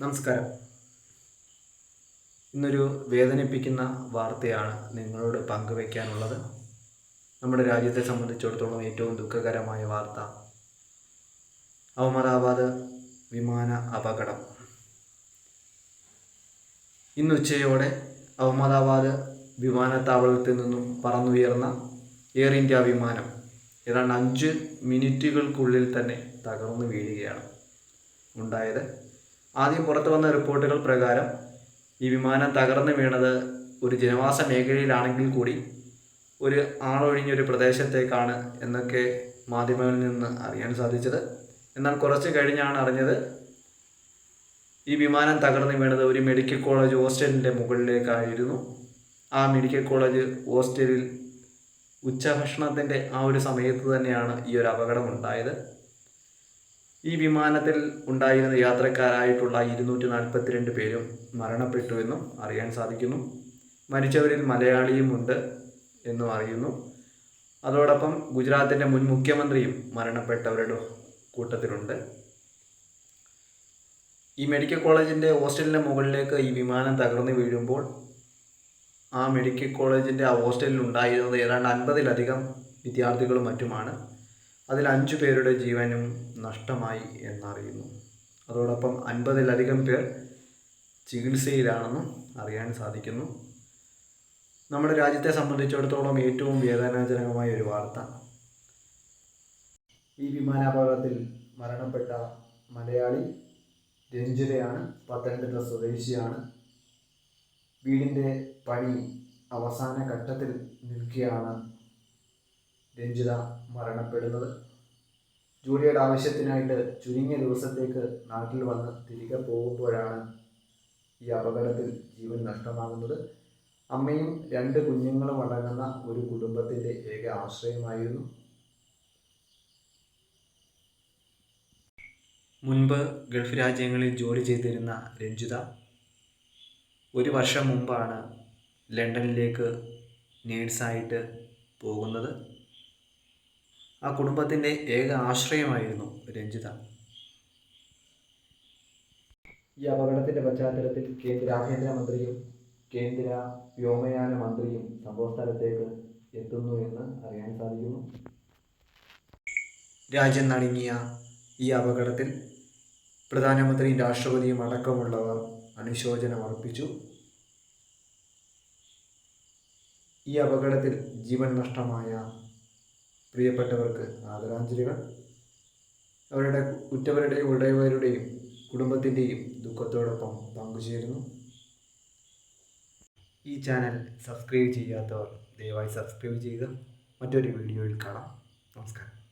നമസ്കാരം. ഇന്നൊരു വേദനിപ്പിക്കുന്ന വാർത്തയാണ് നിങ്ങളോട് പങ്കുവയ്ക്കാനുള്ളത് നമ്മുടെ രാജ്യത്തെ സംബന്ധിച്ചിടത്തോളം ഏറ്റവും ദുഃഖകരമായ വാർത്ത. അഹമ്മദാബാദ് വിമാന അപകടം. ഇന്ന് ഉച്ചയോടെ അഹമ്മദാബാദ് വിമാനത്താവളത്തിൽ നിന്നും പറന്നുയർന്ന എയർ ഇന്ത്യ വിമാനം ഏതാണ്ട് അഞ്ച് മിനിറ്റുകൾക്കുള്ളിൽ തന്നെ തകർന്നു വീഴുകയാണ്. ഉണ്ടായത് ആദ്യം പുറത്തു വന്ന റിപ്പോർട്ടുകൾ പ്രകാരം ഈ വിമാനം തകർന്നു വീണത് ഒരു ജനവാസ മേഖലയിലാണെങ്കിൽ കൂടി ഒരു ആളൊഴിഞ്ഞൊരു പ്രദേശത്തേക്കാണ് എന്നൊക്കെ മാധ്യമങ്ങളിൽ നിന്ന് അറിയാൻ സാധിച്ചത്. എന്നാൽ കുറച്ച് കഴിഞ്ഞാണ് അറിഞ്ഞത് ഈ വിമാനം തകർന്നു വീണത് ഒരു മെഡിക്കൽ കോളേജ് ഹോസ്റ്റലിന്റെ മുകളിലേക്കായിരുന്നു. ആ മെഡിക്കൽ കോളേജ് ഹോസ്റ്റലിൽ ഉച്ചഭക്ഷണത്തിന്റെ ആ ഒരു സമയത്ത് തന്നെയാണ് ഈ ഒരു അപകടം ഉണ്ടായത്. ഈ വിമാനത്തിൽ ഉണ്ടായിരുന്ന യാത്രക്കാരായിട്ടുള്ള ഇരുന്നൂറ്റി നാൽപ്പത്തിരണ്ട് പേരും മരണപ്പെട്ടുവെന്നും അറിയാൻ സാധിക്കുന്നു. മരിച്ചവരിൽ മലയാളിയും ഉണ്ട് എന്നും അറിയുന്നു. അതോടൊപ്പം ഗുജറാത്തിന്റെ മുൻ മുഖ്യമന്ത്രിയും മരണപ്പെട്ടവരുടെ കൂട്ടത്തിലുണ്ട്. ഈ മെഡിക്കൽ കോളേജിന്റെ ഹോസ്റ്റലിന്റെ മുകളിലേക്ക് ഈ വിമാനം തകർന്നു വീഴുമ്പോൾ ആ മെഡിക്കൽ കോളേജിന്റെ ആ ഹോസ്റ്റലിൽ ഉണ്ടായിരുന്നത് ഏതാണ്ട് അൻപതിലധികം വിദ്യാർത്ഥികളും മറ്റുമാണ്. അതിൽ അഞ്ചു പേരുടെ ജീവനും നഷ്ടമായി എന്നറിയുന്നു. അതോടൊപ്പം അൻപതിലധികം പേർ ചികിത്സയിലാണെന്നും അറിയാൻ സാധിക്കുന്നു. നമ്മുടെ രാജ്യത്തെ സംബന്ധിച്ചിടത്തോളം ഏറ്റവും വേദനാജനകമായ ഒരു വാർത്ത. ഈ വിമാനാപകടത്തിൽ മരണപ്പെട്ട മലയാളി രഞ്ജിതയാണ് പത്തനംതിട്ട സ്വദേശിയാണ്. വീടിന്റെ പണി അവസാന ഘട്ടത്തിൽ നിൽക്കുകയാണ് രഞ്ജിത മരണപ്പെടുന്നത്. ജൂലിയുടെ ആവശ്യത്തിനായിട്ട് ചുരുങ്ങിയ ദിവസത്തേക്ക് നാട്ടിൽ വന്ന് തിരികെ പോകുമ്പോഴാണ് ഈ അപകടത്തിൽ ജീവൻ നഷ്ടമാകുന്നത്. അമ്മയും രണ്ട് കുഞ്ഞുങ്ങളും അടങ്ങുന്ന ഒരു കുടുംബത്തിന്റെ ഏക ആശ്രയമായിരുന്നു. മുൻപ് ഗൾഫ് രാജ്യങ്ങളിൽ ജോലി ചെയ്തിരുന്ന രഞ്ജിത ഒരു വർഷം മുമ്പാണ് ലണ്ടനിലേക്ക് നേഴ്സായിട്ട് പോകുന്നത്. ആ കുടുംബത്തിന്റെ ഏക ആശ്രയമായിരുന്നു രഞ്ജിത. ഈ അപകടത്തിന്റെ പശ്ചാത്തലത്തിൽ കേന്ദ്ര ആഭ്യന്തരമന്ത്രിയും കേന്ദ്ര വ്യോമയാന മന്ത്രിയും സംഭവസ്ഥലത്തേക്ക് എത്തുന്നു എന്ന് അറിയാൻ സാധിക്കുന്നു. രാജ്യം നടുങ്ങിയ ഈ അപകടത്തിൽ പ്രധാനമന്ത്രിയും രാഷ്ട്രപതിയും അടക്കമുള്ളവർ അനുശോചനം അർപ്പിച്ചു. ഈ അപകടത്തിൽ ജീവൻ നഷ്ടമായ പ്രിയപ്പെട്ടവർക്ക് ആദരാഞ്ജലികൾ. അവരുടെ ഉറ്റവരുടെയും ഉടയവരുടെയും കുടുംബത്തിന്റെയും ദുഃഖത്തോടൊപ്പം പങ്കുചേരുന്നു. ഈ ചാനൽ സബ്സ്ക്രൈബ് ചെയ്യാത്തവർ ദയവായി സബ്സ്ക്രൈബ് ചെയ്യുക. മറ്റൊരു വീഡിയോയിൽ കാണാം. നമസ്കാരം.